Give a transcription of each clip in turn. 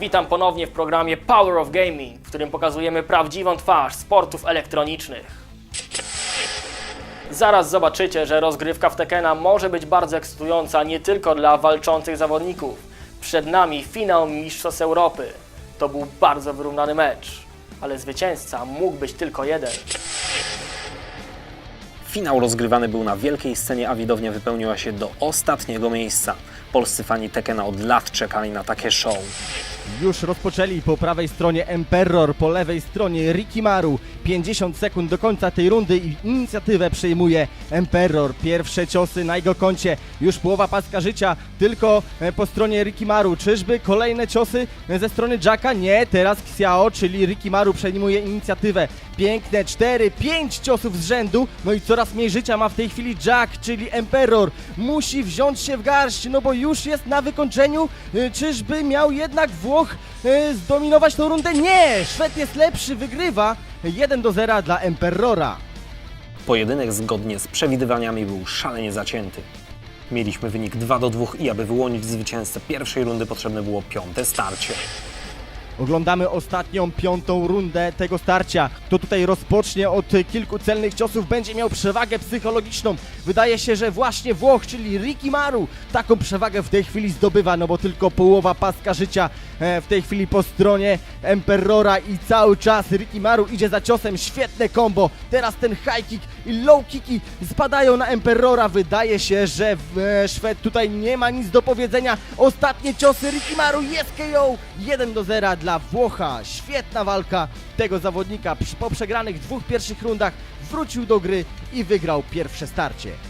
Witam ponownie w programie Power of Gaming, w którym pokazujemy prawdziwą twarz sportów elektronicznych. Zaraz zobaczycie, że rozgrywka w Tekena może być bardzo ekscytująca nie tylko dla walczących zawodników. Przed nami finał Mistrzostw Europy. To był bardzo wyrównany mecz, ale zwycięzca mógł być tylko jeden. Finał rozgrywany był na wielkiej scenie, a widownia wypełniła się do ostatniego miejsca. Polscy fani Tekena od lat czekali na takie show. Już rozpoczęli po prawej stronie Emperor, po lewej stronie Rikimaru. 50 sekund do końca tej rundy i inicjatywę przejmuje Emperor. Pierwsze ciosy na jego koncie, już połowa paska życia, tylko e, po stronie Rikimaru. Czyżby kolejne ciosy e, ze strony Jacka? Nie, teraz Xiao, czyli Rikimaru przejmuje inicjatywę. Piękne 4, 5 ciosów z rzędu, no i coraz mniej życia ma w tej chwili Jack, czyli Emperor. Musi wziąć się w garść, no bo już jest na wykończeniu. E, Czyżby miał jednak Włoch zdominować tą rundę? Nie! Szwed jest lepszy, wygrywa 1 do 0 dla Emperora. Pojedynek zgodnie z przewidywaniami był szalenie zacięty. Mieliśmy wynik 2 do 2 i aby wyłonić zwycięzcę pierwszej rundy potrzebne było piąte starcie. Oglądamy ostatnią, piątą rundę tego starcia. Kto tutaj rozpocznie od kilku celnych ciosów, będzie miał przewagę psychologiczną. Wydaje się, że właśnie Włoch, czyli Rikimaru, taką przewagę w tej chwili zdobywa, no bo tylko połowa paska życia w tej chwili po stronie Emperora i cały czas Rikimaru idzie za ciosem. Świetne combo. Teraz ten high kick i low kicki spadają na Emperora. Wydaje się, że e, Szwed tutaj nie ma nic do powiedzenia. Ostatnie ciosy Rikimaru jest KO. 1 do 0 dla Włocha. Świetna walka tego zawodnika. Po przegranych dwóch pierwszych rundach wrócił do gry i wygrał pierwsze starcie.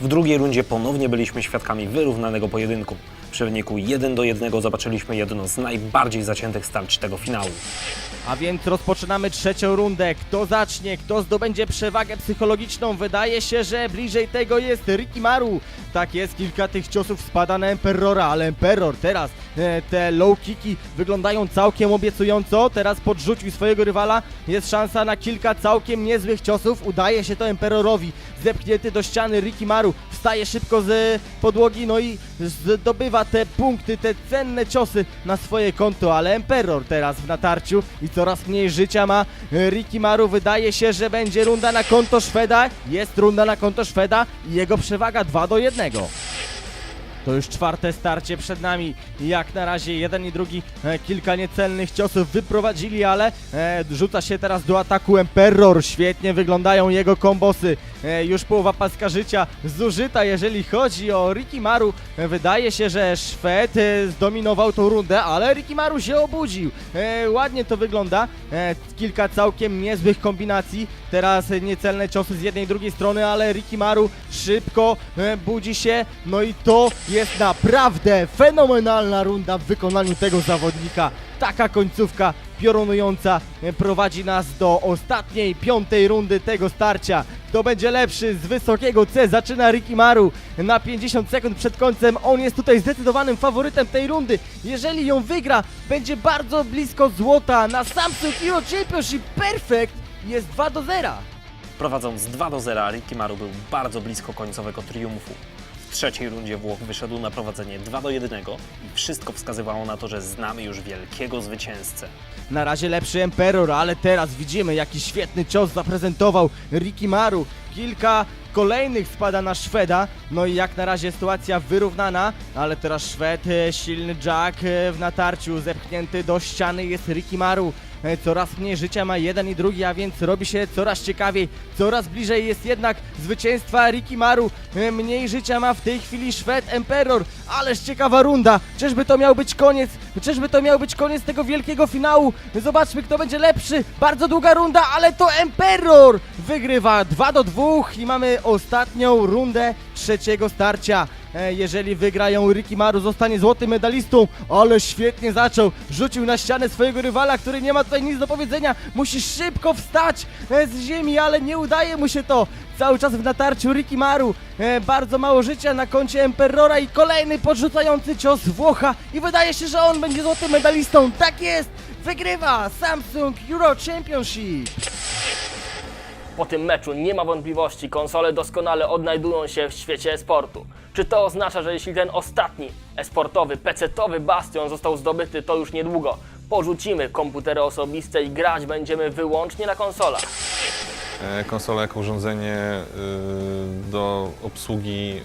W drugiej rundzie ponownie byliśmy świadkami wyrównanego pojedynku. Przy wyniku 1 do 1 zobaczyliśmy jedno z najbardziej zaciętych starć tego finału. A więc rozpoczynamy trzecią rundę. Kto zacznie, kto zdobędzie przewagę psychologiczną? Wydaje się, że bliżej tego jest Rikimaru. Tak jest, kilka tych ciosów spada na Emperora, ale Emperor teraz te low kicki wyglądają całkiem obiecująco. Teraz podrzucił swojego rywala. Jest szansa na kilka całkiem niezłych ciosów. Udaje się to Emperorowi. Zepchnięty do ściany Rikimaru. Wstaje szybko z podłogi, no i zdobywa te punkty, te cenne ciosy na swoje konto, ale Emperor teraz w natarciu i coraz mniej życia ma Rikimaru. Wydaje się, że będzie runda na konto Szweda. Jest runda na konto Szweda i jego przewaga 2 do 1. To już czwarte starcie przed nami. Jak na razie jeden i drugi e, kilka niecelnych ciosów wyprowadzili, ale e, rzuca się teraz do ataku Emperor. Świetnie wyglądają jego kombosy. E, już połowa paska życia zużyta, jeżeli chodzi o Rikimaru. Wydaje się, że Szwed zdominował tą rundę, ale Rikimaru się obudził. Ładnie to wygląda. Kilka całkiem niezłych kombinacji. Teraz niecelne ciosy z jednej i drugiej strony, ale Rikimaru szybko budzi się. No i to jest naprawdę fenomenalna runda w wykonaniu tego zawodnika. Taka końcówka piorunująca e, prowadzi nas do ostatniej, piątej rundy tego starcia. Kto będzie lepszy z wysokiego C zaczyna Rikimaru na 50 sekund przed końcem. On jest tutaj zdecydowanym faworytem tej rundy. Jeżeli ją wygra, będzie bardzo blisko złota na Samsung Hero Championship Perfect. Jest 2 do 0. Prowadząc 2 do 0, Rikimaru był bardzo blisko końcowego triumfu. W trzeciej rundzie Włoch wyszedł na prowadzenie 2 do 1 i wszystko wskazywało na to, że znamy już wielkiego zwycięzcę. Na razie lepszy Emperor, ale teraz widzimy jaki świetny cios zaprezentował Rikimaru. Kilka kolejnych spada na Szweda. No i jak na razie sytuacja wyrównana, ale teraz Szwed, e, silny Jack e, w natarciu, zepchnięty do ściany jest Rikimaru. E, Coraz mniej życia ma jeden i drugi, a więc robi się coraz ciekawiej. Coraz bliżej jest jednak zwycięstwa Rikimaru. Mniej życia ma w tej chwili Szwed Emperor. Ależ ciekawa runda. Czyżby to miał być koniec? Czyżby to miał być koniec tego wielkiego finału? Zobaczmy kto będzie lepszy. Bardzo długa runda, ale to Emperor wygrywa 2 do 2 i mamy ostatnią rundę trzeciego starcia. E, Jeżeli wygrają Rikimaru, zostanie złotym medalistą, ale świetnie zaczął. Rzucił na ścianę swojego rywala, który nie ma tutaj nic do powiedzenia. Musi szybko wstać e, z ziemi, ale nie udaje mu się to. Cały czas w natarciu Rikimaru. E, bardzo mało życia na koncie Emperora i kolejny podrzucający cios Włocha. I wydaje się, że on będzie złotym medalistą. Tak jest! Wygrywa Samsung Euro Championship. Po tym meczu nie ma wątpliwości, konsole doskonale odnajdują się w świecie e-sportu. Czy to oznacza, że jeśli ten ostatni e-sportowy, pecetowy bastion został zdobyty, to już niedługo porzucimy komputery osobiste i grać będziemy wyłącznie na konsolach? E, Konsola jako urządzenie y, do obsługi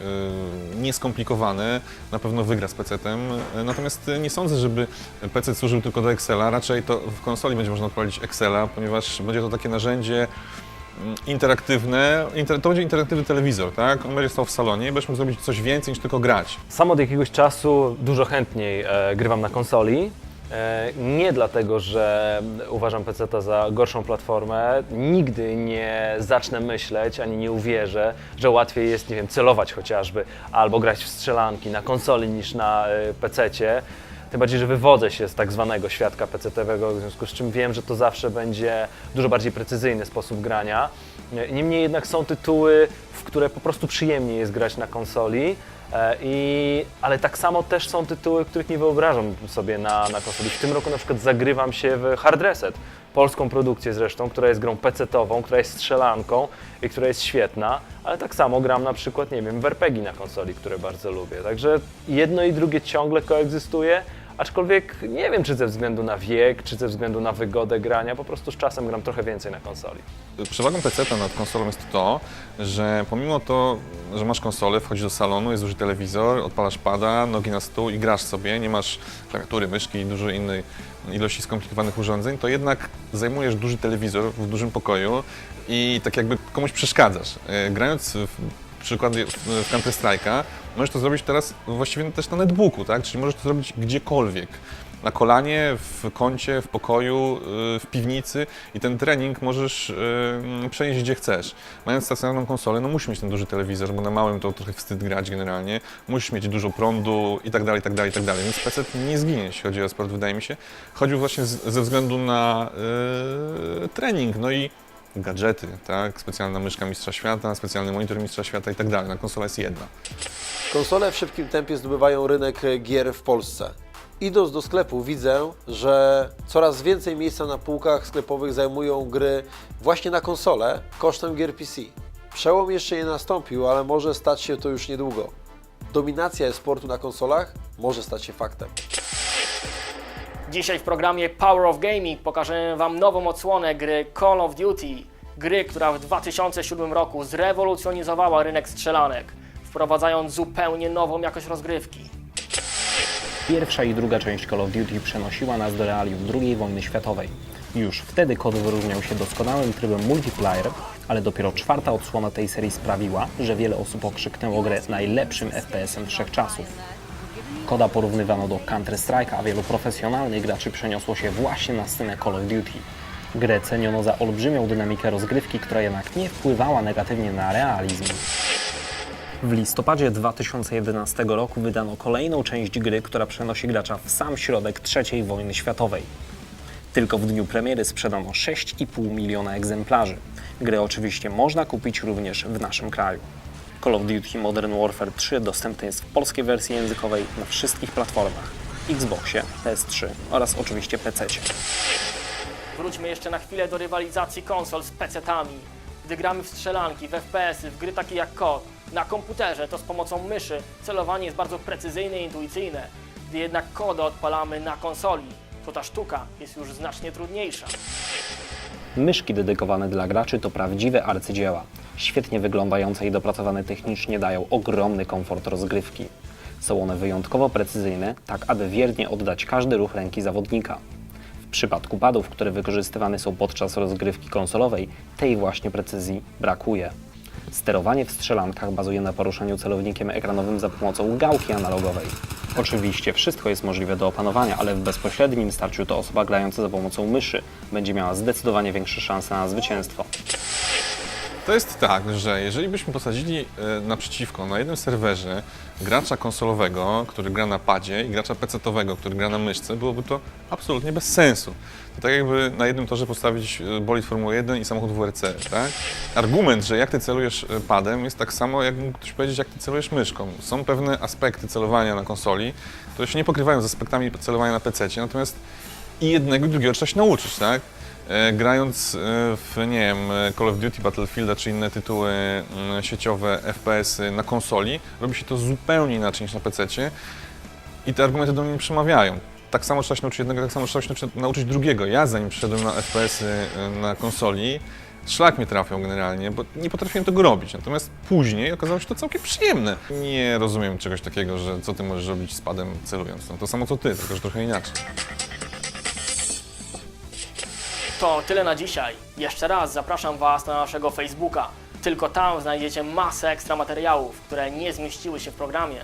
y, nieskomplikowane na pewno wygra z PC-tem. E, Natomiast y, nie sądzę, żeby PC służył tylko do Excela. Raczej to w konsoli będzie można odpalić Excela, ponieważ będzie to takie narzędzie interaktywne. Inter, to będzie interaktywny telewizor, tak? On będzie stał w salonie i będziesz zrobić coś więcej niż tylko grać. Sam od jakiegoś czasu dużo chętniej e, grywam na konsoli. E, nie dlatego, że uważam PC za gorszą platformę. Nigdy nie zacznę myśleć, ani nie uwierzę, że łatwiej jest, nie wiem, celować chociażby, albo grać w strzelanki na konsoli niż na e, PC-cie. Tym bardziej, że wywodzę się z tak zwanego świadka PC-towego, w związku z czym wiem, że to zawsze będzie dużo bardziej precyzyjny sposób grania. Niemniej jednak są tytuły, w które po prostu przyjemniej jest grać na konsoli. E, I, ale tak samo też są tytuły, których nie wyobrażam sobie na, na konsoli. W tym roku na przykład zagrywam się w Hard Reset, polską produkcję zresztą, która jest grą PC-tową, która jest strzelanką i która jest świetna, ale tak samo gram na przykład, nie wiem, w RPG na konsoli, które bardzo lubię. Także jedno i drugie ciągle koegzystuje, aczkolwiek nie wiem, czy ze względu na wiek, czy ze względu na wygodę grania, po prostu z czasem gram trochę więcej na konsoli. Przewagą PC nad konsolą jest to, że pomimo to, że masz konsolę, wchodzisz do salonu, jest duży telewizor, odpalasz pada, nogi na stół i grasz sobie, nie masz klawiatury, myszki i dużo innej ilości skomplikowanych urządzeń, to jednak zajmujesz duży telewizor w dużym pokoju i tak jakby komuś przeszkadzasz. E, Grając w przykład w Counter Strike'a, możesz to zrobić teraz właściwie też na netbooku, tak? Czyli możesz to zrobić gdziekolwiek na kolanie, w kącie, w pokoju, y, w piwnicy i ten trening możesz y, przenieść gdzie chcesz. Mając stacjonarną konsolę, no musisz mieć ten duży telewizor, bo na małym to trochę wstyd grać generalnie. Musisz mieć dużo prądu i tak dalej, i tak dalej, i tak dalej. Więc PC nie zginie, jeśli chodzi o sport, wydaje mi się. Chodził właśnie ze względu na y, trening, no i gadżety, tak? Specjalna myszka Mistrza Świata, specjalny monitor Mistrza Świata i tak dalej. Na konsola jest jedna. Konsole w szybkim tempie zdobywają rynek gier w Polsce. Idąc do sklepu widzę, że coraz więcej miejsca na półkach sklepowych zajmują gry właśnie na konsole kosztem gier PC. Przełom jeszcze nie nastąpił, ale może stać się to już niedługo. Dominacja e-sportu na konsolach może stać się faktem. Dzisiaj w programie Power of Gaming pokażemy Wam nową odsłonę gry Call of Duty. Gry, która w 2007 roku zrewolucjonizowała rynek strzelanek, wprowadzając zupełnie nową jakość rozgrywki. Pierwsza i druga część Call of Duty przenosiła nas do realiów II wojny światowej. Już wtedy kod wyróżniał się doskonałym trybem multiplayer, ale dopiero czwarta odsłona tej serii sprawiła, że wiele osób okrzyknęło grę najlepszym FPS-em wszechczasów. Koda porównywano do Counter-Strike'a, a wielu profesjonalnych graczy przeniosło się właśnie na scenę Call of Duty. Grę ceniono za olbrzymią dynamikę rozgrywki, która jednak nie wpływała negatywnie na realizm. W listopadzie 2011 roku wydano kolejną część gry, która przenosi gracza w sam środek III wojny światowej. Tylko w dniu premiery sprzedano 6,5 miliona egzemplarzy. Grę oczywiście można kupić również w naszym kraju. Call of Duty Modern Warfare 3 dostępny jest w polskiej wersji językowej na wszystkich platformach Xboxie, PS3 oraz oczywiście PC. Wróćmy jeszcze na chwilę do rywalizacji konsol z PC-tami. Gdy gramy w strzelanki, w FPS-y, w gry takie jak COD, na komputerze to z pomocą myszy celowanie jest bardzo precyzyjne i intuicyjne. Gdy jednak kodę odpalamy na konsoli, to ta sztuka jest już znacznie trudniejsza. Myszki dedykowane dla graczy to prawdziwe arcydzieła. Świetnie wyglądające i dopracowane technicznie dają ogromny komfort rozgrywki. Są one wyjątkowo precyzyjne, tak aby wiernie oddać każdy ruch ręki zawodnika. W przypadku padów, które wykorzystywane są podczas rozgrywki konsolowej, tej właśnie precyzji brakuje. Sterowanie w strzelankach bazuje na poruszaniu celownikiem ekranowym za pomocą gałki analogowej. Oczywiście wszystko jest możliwe do opanowania, ale w bezpośrednim starciu to osoba grająca za pomocą myszy będzie miała zdecydowanie większe szanse na zwycięstwo. To jest tak, że jeżeli byśmy posadzili e, naprzeciwko na jednym serwerze gracza konsolowego, który gra na padzie i gracza PC-owego, który gra na myszce, byłoby to absolutnie bez sensu. To tak jakby na jednym torze postawić e, bolid Formuły 1 i samochód WRC, tak? Argument, że jak ty celujesz e, padem jest tak samo, jak mógł ktoś powiedzieć, jak ty celujesz myszką. Są pewne aspekty celowania na konsoli, które się nie pokrywają z aspektami celowania na PC, natomiast i jednego i drugiego trzeba się nauczyć, tak? E, grając e, w, nie wiem, Call of Duty, Battlefielda czy inne tytuły mm, sieciowe, FPS-y na konsoli, robi się to zupełnie inaczej niż na PC-cie i te argumenty do mnie nie przemawiają. Tak samo trzeba się nauczyć jednego, tak samo trzeba się nauczyć, drugiego. Ja zanim przyszedłem na FPS-y e, na konsoli, szlak mnie trafiał generalnie, bo nie potrafiłem tego robić. Natomiast później okazało się to całkiem przyjemne. Nie rozumiem czegoś takiego, że co ty możesz robić z padem celując. No to samo co ty, tylko że trochę inaczej. To tyle na dzisiaj. Jeszcze raz zapraszam Was na naszego Facebooka. Tylko tam znajdziecie masę ekstra materiałów, które nie zmieściły się w programie.